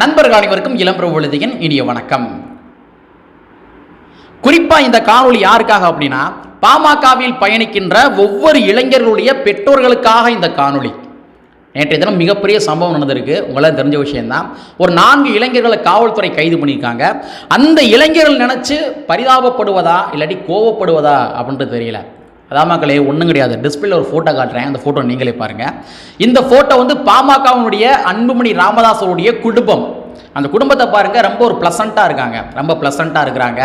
நண்பர்கள் அனைவருக்கும் இளம்பிரபு விழுதியின் இனிய வணக்கம். குறிப்பாக இந்த காணொளி யாருக்காக அப்படின்னா பாமகவில் பயணிக்கின்ற ஒவ்வொரு இளைஞர்களுடைய பெற்றோர்களுக்காக இந்த காணொலி நேற்றைய தினம் மிகப்பெரிய சம்பவம் நடந்திருக்கு. உங்களுக்கு தெரிஞ்ச விஷயம்தான். ஒரு நான்கு இளைஞர்களை காவல்துறை கைது பண்ணியிருக்காங்க. அந்த இளைஞர்கள் நினச்சி பரிதாபப்படுவதா இல்லாட்டி கோவப்படுவதா அப்படின்றது தெரியல. அதான் ஒன்றும் கிடையாது. டிஸ்பிளேல ஒரு ஃபோட்டோ காட்டுறேன். அந்த ஃபோட்டோ நீங்களே பாருங்கள் இந்த ஃபோட்டோ வந்து பாமகவினுடைய அன்புமணி ராமதாசருடைய குடும்பம். அந்த குடும்பத்தை பாருங்கள் ரொம்ப ஒரு ப்ளசண்ட்டாக இருக்காங்க. ரொம்ப ப்ளசண்ட்டாக இருக்கிறாங்க.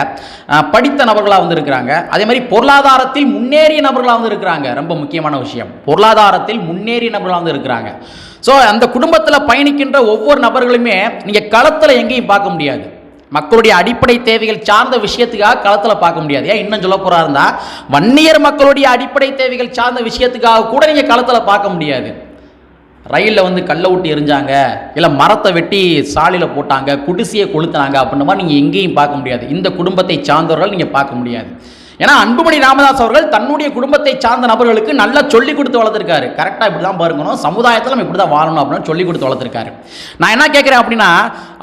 படித்த நபர்களாக வந்து இருக்கிறாங்க அதே மாதிரி பொருளாதாரத்தில் முன்னேறிய நபர்களாக வந்து இருக்கிறாங்க ரொம்ப முக்கியமான விஷயம். பொருளாதாரத்தில் முன்னேறிய நபர்களாக வந்து இருக்கிறாங்க ஸோ அந்த குடும்பத்தில் பயணிக்கின்ற ஒவ்வொரு நபர்களுமே நீங்கள் களத்தில் எங்கேயும் பார்க்க முடியாது. மக்களுடைய அடிப்படை தேவைகள் சார்ந்த விஷயத்துக்காக களத்தில் பார்க்க முடியாது. ஏன் இன்னும் சொல்ல போகிறா இருந்தால் வன்னியர் மக்களுடைய அடிப்படை தேவைகள் சார்ந்த விஷயத்துக்காக கூட நீங்கள் களத்தில் பார்க்க முடியாது. ரயிலில் வந்து கல்லை விட்டு எரிஞ்சாங்க இல்லை மரத்தை வெட்டி சாலையில் போட்டாங்க குடிசையை கொளுத்தினாங்க அப்படின்ற மாதிரி நீங்கள் எங்கேயும் பார்க்க முடியாது. இந்த குடும்பத்தை சார்ந்தவர்கள் நீங்கள் பார்க்க முடியாது. ஏன்னா அன்புமணி ராமதாஸ் அவர்கள் தன்னுடைய குடும்பத்தை சார்ந்த நபர்களுக்கு நல்லா சொல்லி கொடுத்து வளர்த்துருக்காரு. கரெக்டாக இப்படி தான் பாருங்கணும் சமுதாயத்தில் நம்ம இப்படி தான் வாழணும் அப்படின்னு சொல்லி கொடுத்து வளர்த்துருக்காரு. நான் என்ன கேட்குறேன் அப்படின்னா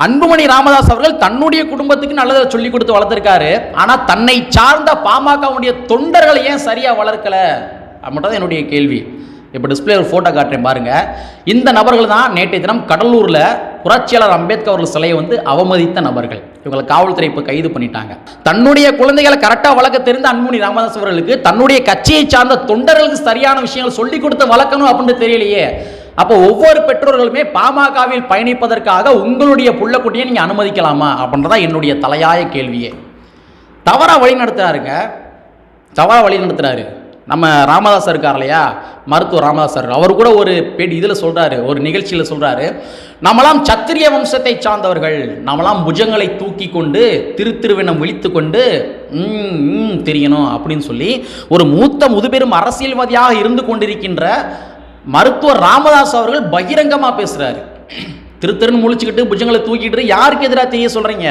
அன்புமணி ராமதாஸ் அவர்கள் தன்னுடைய குடும்பத்துக்கு நல்லதை சொல்லி கொடுத்து வளர்த்துருக்காரு. ஆனால் தன்னை சார்ந்த பாமகவுடைய தொண்டர்களை ஏன் சரியாக வளர்க்கலை? மட்டும் தான் என்னுடைய கேள்வி. இப்போ டிஸ்பிளே ஒரு ஃபோட்டோ காட்டுறேன் பாருங்கள் இந்த நபர்கள் தான் நேற்றைய தினம் கடலூரில் புரட்சியாளர் அம்பேத்கர் அவர்கள் சிலையை வந்து அவமதித்த நபர்கள். இவங்களை காவல்துறை இப்போ கைது பண்ணிட்டாங்க. தன்னுடைய குழந்தைகளை கரெக்டாக வளர்க்க தெரிந்த அன்புமணி ராமதாஸ் அவர்களுக்கு தன்னுடைய கட்சியை சார்ந்த தொண்டர்களுக்கு சரியான விஷயங்கள் சொல்லி கொடுத்து வளர்க்கணும் அப்படின்னு தெரியலையே. அப்போ ஒவ்வொரு பெற்றோர்களுமே பாமகவில் பயணிப்பதற்காக உங்களுடைய புள்ளக்குட்டியை நீங்கள் அனுமதிக்கலாமா? அப்படின்றதா என்னுடைய தலையாய கேள்வியே. தவறாக வழி நடத்துகிறாருங்க தவறாக வழி நடத்துகிறாரு நம்ம ராமதாஸ் இருக்கார் இல்லையா? மருத்துவர் ராமதாஸ் அவர் கூட ஒரு பேடி இதில் சொல்கிறாரு ஒரு நிகழ்ச்சியில் சொல்கிறாரு நம்மளாம் சத்திரிய வம்சத்தை சார்ந்தவர்கள். நம்மளாம் புஜங்களை தூக்கி கொண்டு திரு விழித்து கொண்டு ம், ம், தெரியணும் அப்படின்னு சொல்லி ஒரு மூத்த முதுபெரும் அரசியல்வாதியாக இருந்து கொண்டிருக்கின்ற மருத்துவர் ராமதாஸ் அவர்கள் பகிரங்கமாக பேசுகிறாரு திருத்திருன்னு முழிச்சுக்கிட்டு புஜங்களை தூக்கிட்டு யாருக்கு எதிராக தெரிய சொல்கிறீங்க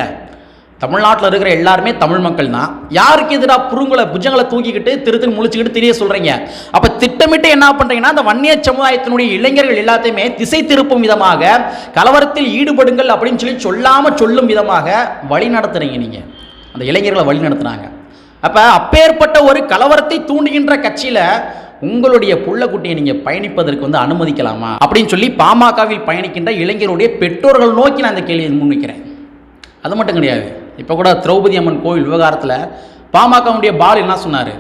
தமிழ்நாட்டில் இருக்கிற எல்லாருமே தமிழ் மக்கள் தான் யாருக்கு எதிராக புருங்களை புஜங்களை தூக்கிக்கிட்டு திரு திரு முழிச்சுக்கிட்டு தெரிய சொல்கிறீங்க அப்போ திட்டமிட்டு என்ன பண்ணுறீங்கன்னா அந்த வன்னிய சமுதாயத்தினுடைய இளைஞர்கள் எல்லாத்தையுமே திசை திருப்பும் விதமாக கலவரத்தில் ஈடுபடுங்கள் அப்படின்னு சொல்லி சொல்லாமல் சொல்லும் விதமாக வழி நடத்துகிறீங்க நீங்கள் அந்த இளைஞர்களை வழி நடத்துனாங்க அப்போ அப்பேற்பட்ட ஒரு கலவரத்தை தூண்டுகின்ற கட்சியில் உங்களுடைய புள்ளக்குட்டியை நீங்கள் பயணிப்பதற்கு வந்து அனுமதிக்கலாமா? அப்படின்னு சொல்லி பாமகவில் பயணிக்கின்ற இளைஞருடைய பெற்றோர்கள் நோக்கி நான் அந்த கேள்வியை முன்வைக்கிறேன் அது மட்டும் கிடையாது. இப்போ கூட திரௌபதி அம்மன் கோவில் விவகாரத்தில் பாமகவுடைய பால் என்ன சொன்னார்?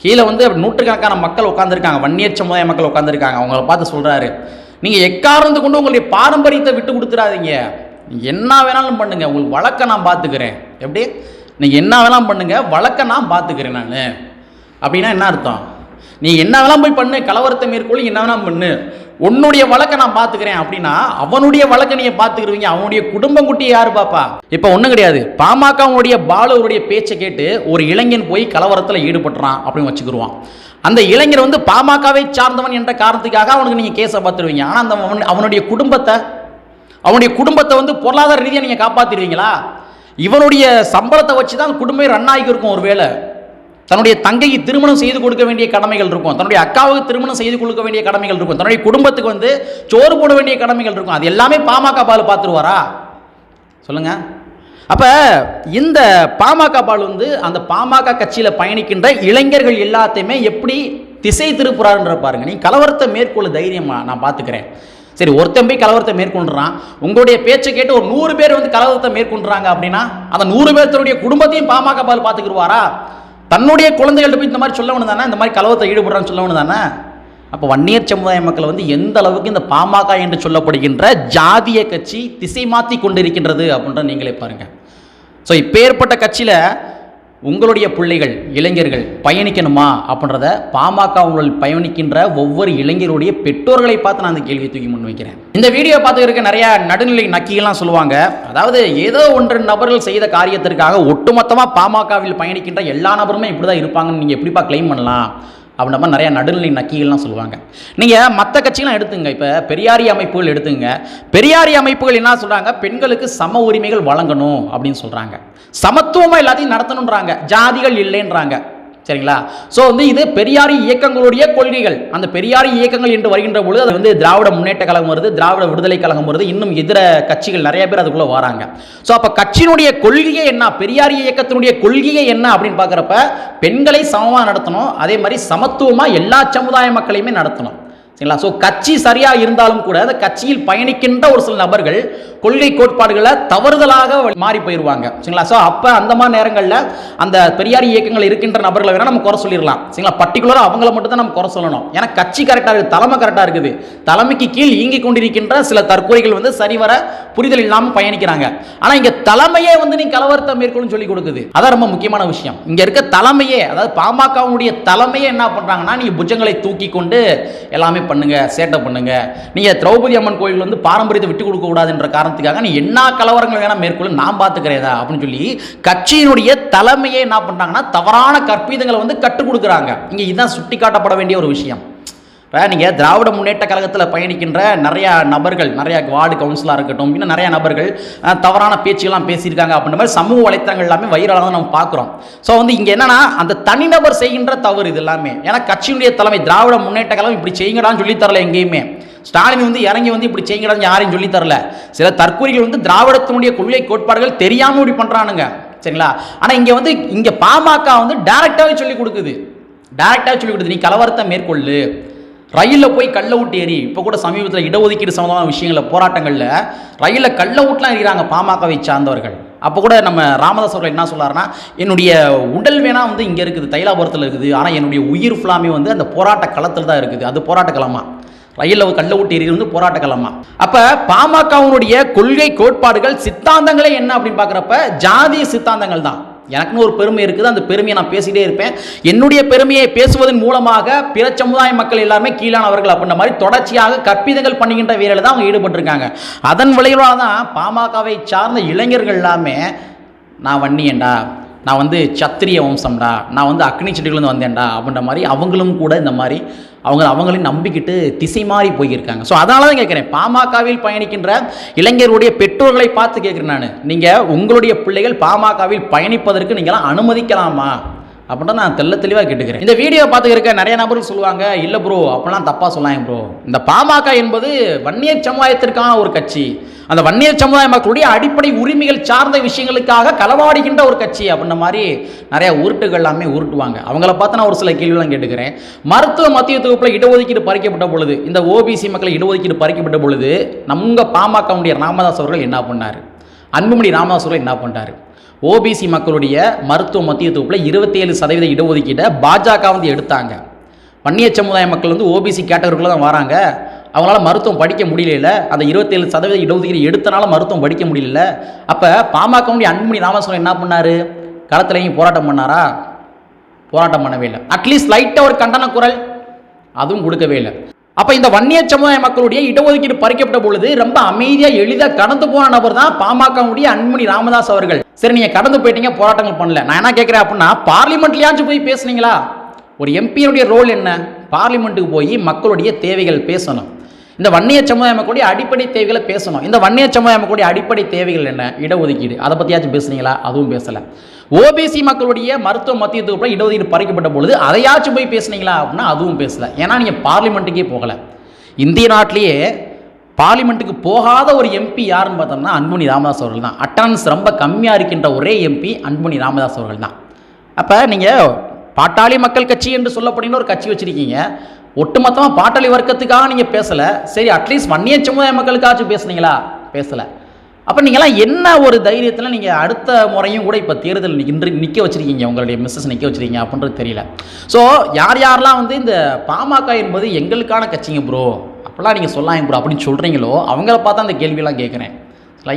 கீழே வந்து நூற்றுக்கணக்கான மக்கள் உட்காந்துருக்காங்க வன்னியர் சமுதாய மக்கள் உட்காந்துருக்காங்க அவங்கள பார்த்து சொல்கிறாரு நீங்கள் எக்காரணத்து கொண்டு உங்களுடைய பாரம்பரியத்தை விட்டு கொடுத்துடாதீங்க. என்ன வேணாலும் பண்ணுங்கள் உங்களுக்கு வழக்கை நான் பார்த்துக்கிறேன். எப்படி? நீங்கள் என்ன வேணாலும் பண்ணுங்கள் வழக்க நான் பார்த்துக்கிறேன் நான். அப்படின்னா என்ன அர்த்தம்? நீ என்ன வேணாலும் போய் பண்ணு? கலவரத்தை மேற்கொள்ளி என்ன வேணாலும் பண்ணு? உன்னுடைய வழக்கை நான் பார்த்துக்கிறேன் அப்படின்னா அவனுடைய வழக்கை நீங்கள் பார்த்துக்கிருவீங்க அவனுடைய குடும்பம் குட்டியை யார் பாப்பா இப்போ ஒன்றும் கிடையாது. பாமகவுடைய பாலுவருடைய பேச்சை கேட்டு ஒரு இளைஞன் போய் கலவரத்தில் ஈடுபட்டுறான் அப்படின்னு வச்சுக்கிருவான். அந்த இளைஞர் வந்து பாமகவை சார்ந்தவன் என்ற காரணத்துக்காக அவனுக்கு நீங்கள் கேஸை பார்த்துருவீங்க. ஆனால் அந்த அவன் அவனுடைய குடும்பத்தை அவனுடைய குடும்பத்தை வந்து பொருளாதார ரீதியாக நீங்கள் காப்பாற்றிடுவீங்களா இவனுடைய சம்பளத்தை வச்சு தான் குடும்பமே ரன் ஆகி இருக்கும் ஒரு வேளை தன்னுடைய தங்கைக்கு திருமணம் செய்து கொடுக்க வேண்டிய கடமைகள் இருக்கும். தன்னுடைய அக்காவுக்கு திருமணம் செய்து கொடுக்க வேண்டிய கடமைகள் இருக்கும். தன்னுடைய குடும்பத்துக்கு வந்து சோறு போட வேண்டிய கடமைகள் இருக்கும். அது எல்லாமே பாமக பால் பார்த்துருவாரா சொல்லுங்க. அப்போ இந்த பாமக பால் வந்து அந்த பாமக கட்சியில் பயணிக்கின்ற இளைஞர்கள் எல்லாத்தையுமே எப்படி திசை திருப்புறாருன்ற பாருங்க. நீ கலவரத்தை மேற்கொள்ள தைரியமா நான் பார்த்துக்கிறேன் சரி ஒருத்தன் போய் கலவரத்தை மேற்கொண்டுறான் உங்களுடைய பேச்சை கேட்டு ஒரு நூறு பேர் வந்து கலவரத்தை மேற்கொண்டுறாங்க அப்படின்னா அந்த நூறு பேர்த்தருடைய குடும்பத்தையும் பாமக பால் பார்த்துக்கிடுவாரா தன்னுடைய குழந்தைகள்ட்ட போய் இந்த மாதிரி சொல்லவனு தானே? இந்த மாதிரி கலவத்தை ஈடுபடுறான்னு சொல்லவனு தானே? அப்போ வன்னியர் சமுதாய மக்கள் வந்து எந்த அளவுக்கு இந்த பாமக என்று சொல்லப்படுகின்ற ஜாதிய கட்சி திசை மாற்றி கொண்டிருக்கின்றது அப்படின்ற நீங்களே பாருங்கள் ஸோ இப்பேற்பட்ட கட்சியில் உங்களுடைய பிள்ளைகள் இளைஞர்கள் பயணிக்கணுமா அப்படின்றத பாமக உங்கள் பயணிக்கின்ற ஒவ்வொரு இளைஞருடைய பெற்றோர்களை பார்த்து நான் அந்த கேள்வியை தூக்கி முன் வைக்கிறேன். இந்த வீடியோ பார்த்து இருக்க நிறைய நடுநிலை நக்கிகள்லாம் சொல்லுவாங்க. அதாவது ஏதோ ஒன்று நபர்கள் செய்த காரியத்திற்காக ஒட்டுமொத்தமாக பாமகவில் பயணிக்கின்ற எல்லா நபருமே இப்படி தான் இருப்பாங்கன்னு நீங்கள் எப்படிப்பா கிளைம் பண்ணலாம்? அப்படின்ற மாதிரி நிறையா நடுநிலை நக்கிகள்லாம் சொல்லுவாங்க. நீங்கள் மற்ற கட்சிகளாம் எடுத்துங்க. இப்போ பெரியாரி அமைப்புகள் எடுத்துங்க. பெரியாரி அமைப்புகள் என்ன சொல்கிறாங்க பெண்களுக்கு சம உரிமைகள் வழங்கணும் அப்படின்னு சொல்கிறாங்க சமத்துவமாக எல்லாத்தையும் நடத்தணுன்றாங்க ஜாதிகள் இல்லைன்றாங்க. சரிங்களா? ஸோ வந்து இது பெரியாரி இயக்கங்களுடைய கொள்கைகள். அந்த பெரியாரி இயக்கங்கள் என்று வருகின்ற பொழுது அது வந்து திராவிட முன்னேற்ற கழகம் வருது திராவிட விடுதலை கழகம் வருது இன்னும் இதர கட்சிகள் நிறைய பேர் அதுக்குள்ளே வராங்க. ஸோ அப்போ கட்சியினுடைய கொள்கையே என்ன? பெரியாரி இயக்கத்தினுடைய கொள்கையே என்ன அப்படின்னு பார்க்குறப்ப பெண்களை சமமாக நடத்தணும் அதே மாதிரி சமத்துவமாக எல்லா சமுதாய மக்களையுமே நடத்தணும். சரிங்களா ஸோ கட்சி சரியாக இருந்தாலும் கூட அந்த கட்சியில் பயணிக்கின்ற ஒரு சில நபர்கள் கொள்கை கோட்பாடுகளை தவறுதலாக மாறி போயிடுவாங்க சரிங்களா ஸோ அப்போ அந்த மாதிரி நேரங்களில் அந்த பெரியார் இயக்கங்கள் இருக்கின்ற நபர்களை வேணால் நம்ம குறை சொல்லிடலாம். சரிங்களா பர்டிகுலராக அவங்கள மட்டும் தான் நம்ம குறை சொல்லணும். ஏன்னா கட்சி கரெக்டாக இருக்குது தலைமை கரெக்டாக இருக்குது. தலைமைக்கு கீழ் இயங்கி கொண்டிருக்கின்ற சில தற்கொலைகள் வந்து சரிவர புரிதல் இல்லாமல் பயணிக்கிறாங்க. ஆனால் இங்கே தலைமையே வந்து நீ கலவரத்தை மேற்கொள்ளும் சொல்லி கொடுக்குது. அதான் ரொம்ப முக்கியமான விஷயம். இங்கே இருக்க தலைமையே அதாவது பாமகவுடைய தலைமையே என்ன பண்ணுறாங்கன்னா நீங்கள் புஜங்களை தூக்கி கொண்டு எல்லாமே பண்ணுங்க சேட்டை பண்ணுங்க. நீங்க திரௌபதி அம்மன் கோயில் வந்து பாரம்பரியத்தை விட்டு கொடுக்க கூடாதுன்ற காரணத்துக்காக நீ என்ன கலவரங்கள் வேணா மேற்கொள்ள நான் பார்த்துக்கிறேதா அப்படின்னு சொல்லி கட்சியினுடைய தலைமையே என்ன பண்றாங்கன்னா தவறான கற்பிதங்களை வந்து கற்றுக் கொடுக்குறாங்க. இங்க இதுதான் சுட்டி காட்டப்பட வேண்டிய ஒரு விஷயம். இப்போ நீங்கள் திராவிட முன்னேற்ற கழகத்தில் பயணிக்கின்ற நிறையா நபர்கள் நிறையா வார்டு கவுன்சிலாக இருக்கட்டும் இன்னும் நிறையா நபர்கள் தவறான பேச்சுகள்லாம் பேசியிருக்காங்க அப்படின்ற மாதிரி சமூக வலைத்தளங்கள் எல்லாமே வைரலாக தான் நம்ம பார்க்குறோம். ஸோ வந்து இங்கே என்னென்னா அந்த தனிநபர் செய்கின்ற தவறு இது எல்லாமே. ஏன்னா கட்சியினுடைய தலைமை திராவிட முன்னேற்ற கழகம் இப்படி செய்யுங்கடான்னு சொல்லித் தரல எங்கேயுமே. ஸ்டாலின் வந்து இறங்கி வந்து இப்படி செய்யுங்கடான்னு யாரையும் சொல்லி தரல. சில தற்கொலைகள் வந்து திராவிடத்தினுடைய கொள்கை கோட்பாடுகள் தெரியாமல் இப்படி பண்ணுறானுங்க சரிங்களா? ஆனால் இங்கே வந்து இங்கே பாமக வந்து டேரெக்டாகவே சொல்லி கொடுக்குது. டேரெக்டாக சொல்லி கொடுக்குது. நீ கலவரத்தை மேற்கொள்ளு. ரயிலில் போய் கள்ள விட்டு ஏறி இப்போ கூட சமீபத்தில் இடஒதுக்கீடு சம்மந்தமான விஷயங்களில் போராட்டங்களில் ரயிலில் கள்ள விட்டுலாம் எறிகிறாங்க பாமகவை சார்ந்தவர்கள். அப்போ கூட நம்ம ராமதாஸ் அவர்கள் என்ன சொல்கிறாருன்னா என்னுடைய உடல் வேணா வந்து இங்கே இருக்குது தைலாபுரத்தில் இருக்குது ஆனால் என்னுடைய உயிர் ஃபுல்லாமே வந்து அந்த போராட்ட களத்தில் தான் இருக்குது. அது போராட்ட களமாக ரயிலில் கள்ள விட்டு எறிகிறது வந்து போராட்ட களமா? அப்போ பாமகவுடைய கொள்கை கோட்பாடுகள் சித்தாந்தங்களே என்ன அப்படின்னு பார்க்குறப்ப ஜாதிய சித்தாந்தங்கள் தான். எனக்குன்னு ஒரு பெருமை இருக்குது அந்த பெருமையை நான் பேசிட்டே இருப்பேன். என்னுடைய பெருமையை பேசுவதன் மூலமாக பிற சமுதாய மக்கள் எல்லாருமே கீழானவர்கள் அப்படின்ற மாதிரி தொடர்ச்சியாக கற்பிதங்கள் பண்ணுகின்ற வேலையில் தான் அவங்க ஈடுபட்டிருக்காங்க. அதன் விளைவாக தான் பாமகவை சார்ந்த இளைஞர்கள் எல்லாமே நான் வன்னியன்டா? நான் வந்து சத்திரிய வம்சம்டா நான் வந்து அக்னி செடிகள்லேருந்து வந்தேன்டா அப்படின்ற மாதிரி அவங்களும் கூட இந்த மாதிரி அவங்க அவங்களையும் நம்பிக்கிட்டு திசை மாறி போயிருக்காங்க. ஸோ அதனால தான் கேட்குறேன் பாமகவில் பயணிக்கின்ற இளைஞருடைய பெற்றோர்களை பார்த்து கேட்குறேன் நான். நீங்கள் உங்களுடைய பிள்ளைகள் பாமகவில் பயணிப்பதற்கு நீங்களாம் அனுமதிக்கலாமா? அப்படின்னா நான் தெள்ள தெளிவாக கேட்டுக்கிறேன். இந்த வீடியோ பார்த்து நிறைய நபர்கள் சொல்லுவாங்க இல்லை ப்ரோ அப்படிலாம் தப்பாக சொல்லாங்க ப்ரோ இந்த பாமக என்பது வன்னியர் சமுதாயத்திற்கான ஒரு கட்சி. அந்த வன்னியர் சமுதாய மக்களுடைய அடிப்படை உரிமைகள் சார்ந்த விஷயங்களுக்காக களவாடுகின்ற ஒரு கட்சி அப்படின்ற மாதிரி நிறைய உருட்டுகள் எல்லாமே உருட்டுவாங்க. அவங்கள பார்த்து நான் ஒரு சில கேள்விலாம் கேட்டுக்கிறேன். மருத்துவ மத்திய தொகுப்பில் இடஒதுக்கீடு பறிக்கப்பட்ட பொழுது இந்த ஓபிசி மக்களை இடஒதுக்கீடு பறிக்கப்பட்ட பொழுது நம்ம பாமகவுடைய ராமதாஸ் அவர்கள் என்ன பண்ணார்? அன்புமணி ராமதாஸ் என்ன பண்ணிட்டாரு? ஓபிசி மக்களுடைய மருத்துவ மத்திய தொகுப்பில் இருபத்தேழு சதவீத இடஒதுக்கீட்டை பாஜக வந்து எடுத்தாங்க. வன்னிய சமுதாய மக்கள் வந்து ஓபிசி கேட்டகரிக்குள்ள தான் வராங்க. அவங்களால மருத்துவம் படிக்க முடியல அந்த இருபத்தேழு சதவீத இடஒதுக்கீடு எடுத்தனால மருத்துவம் படிக்க முடியல அப்போ பாமகவுடைய அன்புமணி ராமதாஸ் என்ன பண்ணார்? களத்துலையும் போராட்டம் பண்ணாரா? போராட்டம் பண்ணவே இல்லை. அட்லீஸ்ட் லைட்டாக ஒரு கண்டன குரல். அதுவும் கொடுக்கவே இல்லை. அப்போ இந்த வன்னிய சமுதாய மக்களுடைய இடஒதுக்கீடு பறிக்கப்பட்ட பொழுது ரொம்ப அமைதியாக எளிதாக கடந்து போன நபர் தான் பாமகவுடைய அன்புமணி ராமதாஸ் அவர்கள். சரி நீங்கள் கடந்து போயிட்டீங்க போராட்டங்கள் பண்ணல. நான் என்ன கேட்குறேன் அப்படின்னா பார்லிமெண்ட்லயாச்சும் போய் பேசுனீங்களா? ஒரு எம்பியினுடைய ரோல் என்ன? பார்லிமெண்ட்டுக்கு போய் மக்களுடைய தேவைகள் பேசணும். இந்த வன்னிய சமுதாய மக்களுடைய அடிப்படை தேவைகளை பேசணும். இந்த வன்னிய சமுதாய மக்களுடைய அடிப்படை தேவைகள் என்ன? இடஒதுக்கீடு. அதை பற்றியாச்சும் பேசுனீங்களா? அதுவும் பேசலை. ஓபிசி மக்களுடைய மருத்துவ மத்தியத்துக்கு கூட இடஒதுக்கீடு பறிக்கப்பட்ட பொழுது அதையாச்சும் போய் பேசுனீங்களா அப்படின்னா அதுவும் பேசலை. ஏன்னா நீங்கள் பார்லிமெண்ட்டுக்கே போகலை. இந்திய நாட்டிலேயே பார்லிமெண்ட்டுக்கு போகாத ஒரு எம்பி யாருன்னு பார்த்தோம்னா அன்புமணி ராமதாஸ் அவர்கள் தான். அட்டனன்ஸ் ரொம்ப கம்மியாக இருக்கின்ற ஒரே எம்பி அன்புமணி ராமதாஸ் அவர்கள் தான். அப்போ நீங்கள் பாட்டாளி மக்கள் கட்சி என்று சொல்லப்படுகிற ஒரு கட்சி வச்சுருக்கீங்க. ஒட்டுமொத்தமாக பாட்டாளி வர்க்கத்துக்காக நீங்கள் பேசலை. சரி அட்லீஸ்ட் வன்னிய சமுதாய மக்களுக்காச்சும் பேசுனீங்களா? பேசலை. அப்போ நீங்களாம் என்ன ஒரு தைரியத்தில் நீங்கள் அடுத்த முறையும் கூட இப்போ தேர்தல் இன்று நிற்க வச்சுருக்கீங்க? உங்களுடைய மிஸ்ஸஸ் நிற்க வச்சுருக்கீங்க அப்படின்றது தெரியல. ஸோ யார் யாரெல்லாம் வந்து இந்த பாமக என்பது எங்களுக்கான கட்சிங்க ப்ரோ அப்படிலாம் நீங்கள் சொல்லலாம் ப்ரோ அப்படின்னு சொல்கிறீங்களோ அவங்கள பார்த்தா அந்த கேள்வியெல்லாம் கேட்குறேன்.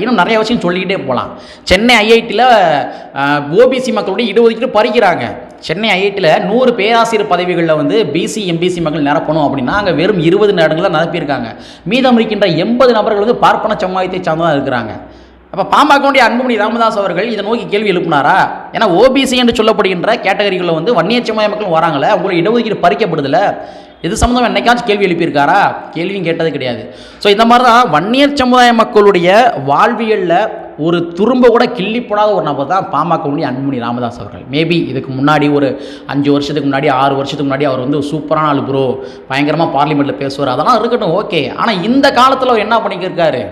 இன்னும் நிறைய விஷயம் சொல்லிக்கிட்டே போகலாம். சென்னை ஐஐடியில் ஓபிசி மக்களுடைய இடஒதுக்கீடு பறிக்கிறாங்க. சென்னை ஐஐடியில் நூறு பேராசிரியர் பதவிகளில் வந்து பிசி எம்பிசி மக்கள் நிரப்பணும் அப்படின்னா அங்கே வெறும் இருபது இடங்களில் நிரப்பியிருக்காங்க. மீதம் இருக்கின்ற எண்பது நபர்களுக்கு பார்ப்பன சமுதாயத்தை சார்ந்ததாக இருக்கிறாங்க. அப்போ பாமகவுடைய அன்புமணி ராமதாஸ் அவர்கள் இதை நோக்கி கேள்வி எழுப்பினாரா? ஏன்னா ஓபிசி என்று சொல்லப்படுகின்ற கேட்டகரிகளில் வந்து வன்னிய சமுதாய மக்கள் வராங்களே அவங்களுடைய இடஒதுக்கீடு பறிக்கப்படுதில்ல இது சம்மந்தம் என்னைக்காச்சும் கேள்வி எழுப்பியிருக்காரா? கேள்வியும் கேட்டது கிடையாது. ஸோ இந்த மாதிரி தான் வன்னியர் சமுதாய மக்களுடைய வாழ்வியலில் ஒரு துரும்ப கூட கிள்ளி போடாத ஒரு நபர் தான் பாமகவுடைய அன்புமணி ராமதாஸ் அவர்கள். மேபி இதுக்கு முன்னாடி ஒரு அஞ்சு வருஷத்துக்கு முன்னாடி ஆறு வருஷத்துக்கு முன்னாடி அவர் வந்து சூப்பரான ஆள் ப்ரோ பயங்கரமாக பார்லிமெண்ட்டில் பேசுவார். அதெல்லாம் இருக்கட்டும் ஓகே ஆனால் இந்த காலத்தில் அவர் என்ன பண்ணிக்கிருக்காரு?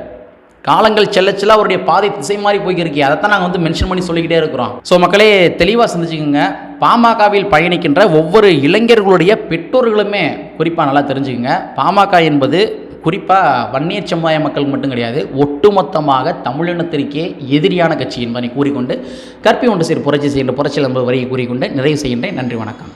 காலங்கள் செல்ல செல்ல அவருடைய பாதை திசை மாறி போய்க்கிருக்கே. அதைத்தான் நாங்கள் வந்து மென்ஷன் பண்ணி சொல்லிக்கிட்டே இருக்கிறோம். ஸோ மக்களே தெளிவாக சிந்திச்சுக்கோங்க. பாமகவில் பயணிக்கின்ற ஒவ்வொரு இளைஞர்களுடைய பெற்றோர்களுமே குறிப்பாக நல்லா தெரிஞ்சுக்கோங்க. பாமக என்பது குறிப்பாக வன்னியர் சமுதாய மக்கள் மட்டும் கிடையாது ஒட்டுமொத்தமாக தமிழினத்திற்கே எதிரியான கட்சி என்பதை கூறிக்கொண்டு கற்பி ஒன்று சீர் புரட்சி செய்கின்ற புரட்சி என்பது வரையை கூறிக்கொண்டு நிறைவு செய்கின்றேன். நன்றி வணக்கம்.